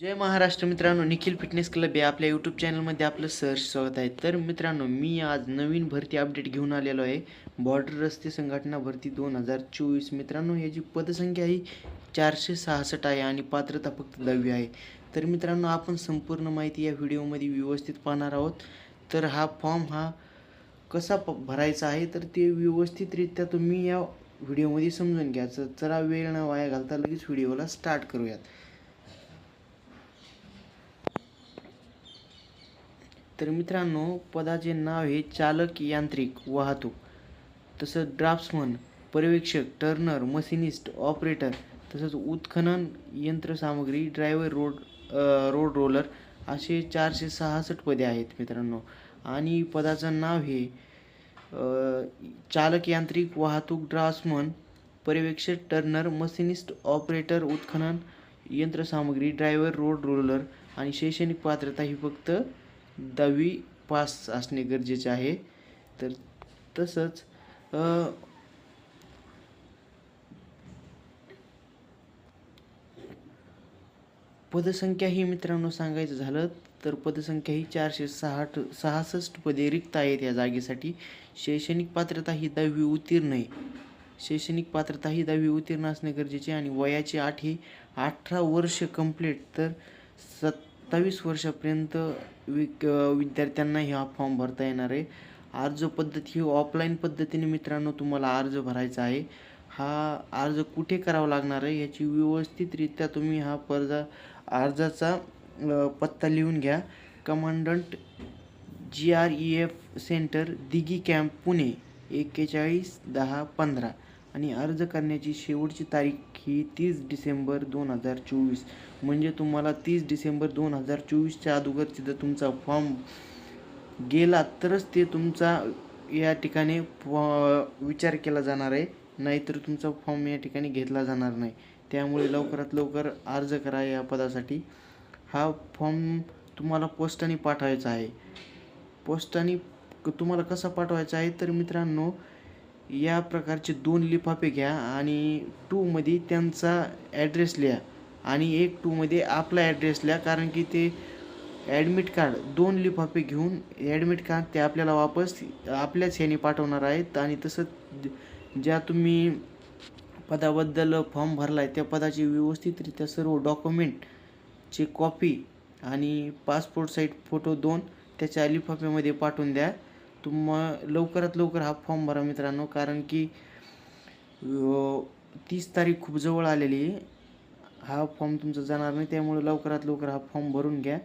जय महाराष्ट्र मित्रांनो Nikhil fitness club या आपल्या यूट्यूब चॅनलमध्ये आपलं सहर्ष स्वागत आहे. तर मित्रांनो मी आज नवीन भरती अपडेट घेऊन आलेलो आहे. बॉर्डर रस्ते संघटना भरती दोन हजार चोवीस. मित्रांनो याची पदसंख्या ही चारशे सहासष्ट आहे आणि पात्रता फक्त दहावी आहे. तर मित्रांनो आपण संपूर्ण माहिती या व्हिडिओमध्ये व्यवस्थित पाहणार आहोत. तर हा फॉर्म हा कसा प भरायचा आहे? तर ते व्यवस्थितरित्या तुम्ही या व्हिडिओमध्ये समजून घ्या. जरा वेळ न वाया घालता लगेच व्हिडिओला स्टार्ट करूयात. तर मित्रांनो पदाचे नाव हे चालक यांत्रिक वाहतूक. तसंच ड्राफ्ट्समन पर्यवेक्षक टर्नर मशिनिस्ट ऑपरेटर तसंच उत्खनन यंत्रसामग्री ड्रायव्हर रोड रोड रोलर असे चारशे सहासष्ट पदे आहेत मित्रांनो. आणि पदाचं नाव हे चालक यांत्रिक वाहतूक ड्राफ्ट्समन पर्यवेक्षक टर्नर मशिनिस्ट ऑपरेटर उत्खनन यंत्रसामग्री ड्रायव्हर रोड रोलर आणि शैक्षणिक पात्रता ही फक्त दहावी पास असणे गरजेचे आहे. तर तसंच पदसंख्या ही मित्रांनो सांगायचं झालं तर पदसंख्या ही चारशे सहाट सहासष्ट पदे रिक्त आहेत या जागेसाठी. शैक्षणिक पात्रता ही दहावी उत्तीर्ण आहे. शैक्षणिक पात्रता ही दहावी उत्तीर्ण असणे गरजेचे आणि वयाची आठ ही अठरा वर्ष कंप्लीट तर सत्तावीस वर्षापर्यंत विक विद्यार्थ्यांना हा फॉर्म भरता येणार आहे. अर्ज पद्धत ही ऑफलाईन पद्धतीने मित्रांनो तुम्हाला अर्ज भरायचा आहे. हा अर्ज कुठे करावा लागणार आहे याची व्यवस्थितरित्या तुम्ही हा पर्जा अर्जाचा पत्ता लिहून घ्या. Commandant G R E F centre Dighi camp Pune एक्केचाळीस दहा पंधरा. आणि अर्ज करण्याची शेवटची तारीख ही तीस डिसेंबर दोन हजार चोवीस. म्हणजे तुम्हाला तीस डिसेंबर दोन हजार चोवीसच्या अगोदर तिथं तुमचा फॉर्म गेला तरच ते तुमचा या ठिकाणी फॉ- विचार केला जाणार आहे. नाहीतर तुमचा फॉर्म या ठिकाणी घेतला जाणार नाही. त्यामुळे लवकरात लवकर अर्ज करा या पदासाठी. हा फॉर्म तुम्हाला पोस्टाने पाठवायचा आहे. पोस्टाने क- तुम्हाला कसा पाठवायचा आहे? तर मित्रांनो या प्रकारचे दोन लिफाफे घ्या आणि टूमध्ये त्यांचा ॲड्रेस लिहा. आणि एक टूमध्ये आपला ॲड्रेस लिहा कारण की ते ॲडमिट कार्ड दोन लिफाफे घेऊन ॲडमिट कार्ड ते आपल्याला वापस आपल्याच ह्याने पाठवणार आहेत. आणि तसं ज्या तुम्ही पदाबद्दल फॉर्म भरला आहे त्या पदाची व्यवस्थितरित्या सर्व डॉक्युमेंटची कॉपी आणि पासपोर्ट साईज फोटो दोन त्याच्या लिफाफ्यामध्ये पाठवून द्या. तुम लवकरात लवकर हा फॉर्म भरा मित्रांनो कारण की तीस तारीख खूप जवळ आलेली आहे. हा फॉर्म तुमचा जाणार नाही त्यामुळे लवकरात लवकर हा फॉर्म भरून घ्या.